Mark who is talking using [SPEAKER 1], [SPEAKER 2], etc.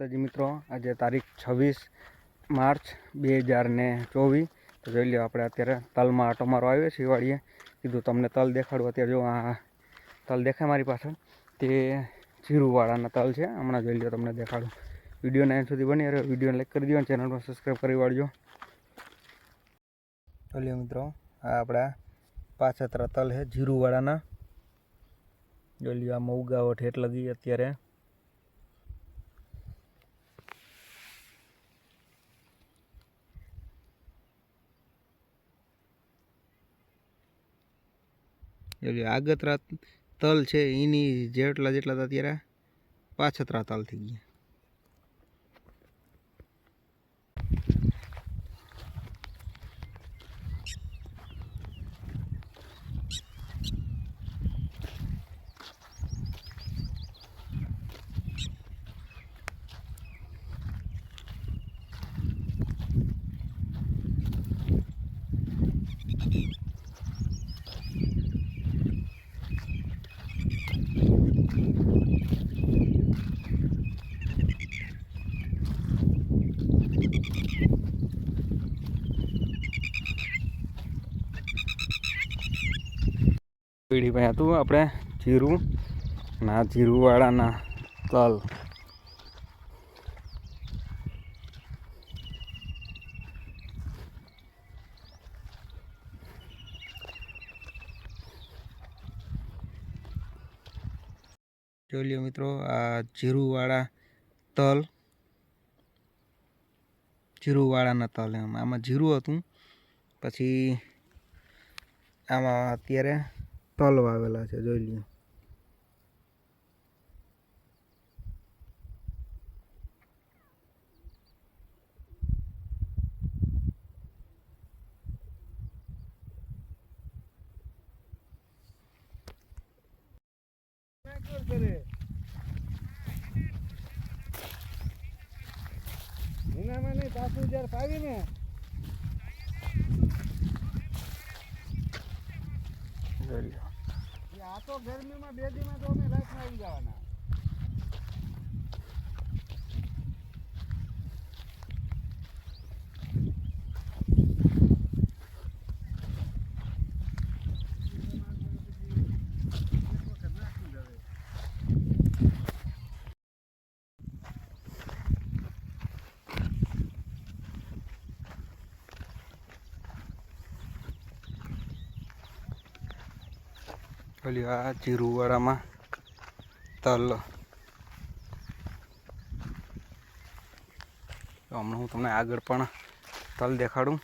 [SPEAKER 1] માતાજી મિત્રો, આજે તારીખ છવ્વીસ માર્ચ બે હજાર ને ચોવીસ. તો જોઈ લો આપણે અત્યારે તલમાં આટો મારો આવ્યો છે વાળીએ કીધું, તમને તલ દેખાડું. અત્યારે જો આ તલ દેખાય મારી પાછળ. તે જીરુવાળાના તલ છે. હમણાં જોઈ લો તમને દેખાડું. વિડીયોને એન્ડ સુધી બની રહ્યો. વિડીયોને લાઈક કરી દો અને ચેનલમાં સબસ્ક્રાઈબ કરી વાળજો. જોઈ મિત્રો, આ આપણા પાછતરા તલ છે, જીરુવાળાના. જોઈ લો આ મઉગાઓ હેઠ લગી અત્યારે. એટલે આગતરા તલ છે એની જેટલા જેટલા હતા ત્યારે પાછતરા તલ થઈ ગયા. પેઢી ભાઈ હતું આપણે જીરું, ના જીરુંવાળાના તલ. જોઈ લ્યો મિત્રો, આ જીરુંવાળા તલ, જીરુંવાળાના તલ એમ. આમાં જીરું હતું, પછી આમાં અત્યારે તલ વાવેલા છે જોઈ લઈએ
[SPEAKER 2] એનામાં નહીં પાછું જ્યારે પાવી ને
[SPEAKER 1] લ્યો.
[SPEAKER 2] એ આ તો ગરમીમાં બે દીમાં તો અમે રાતના આવી જવાના.
[SPEAKER 1] ઓલી આ જીરુવાળામાં તલ. હમણાં હું તમને આગળ પણ તલ દેખાડું.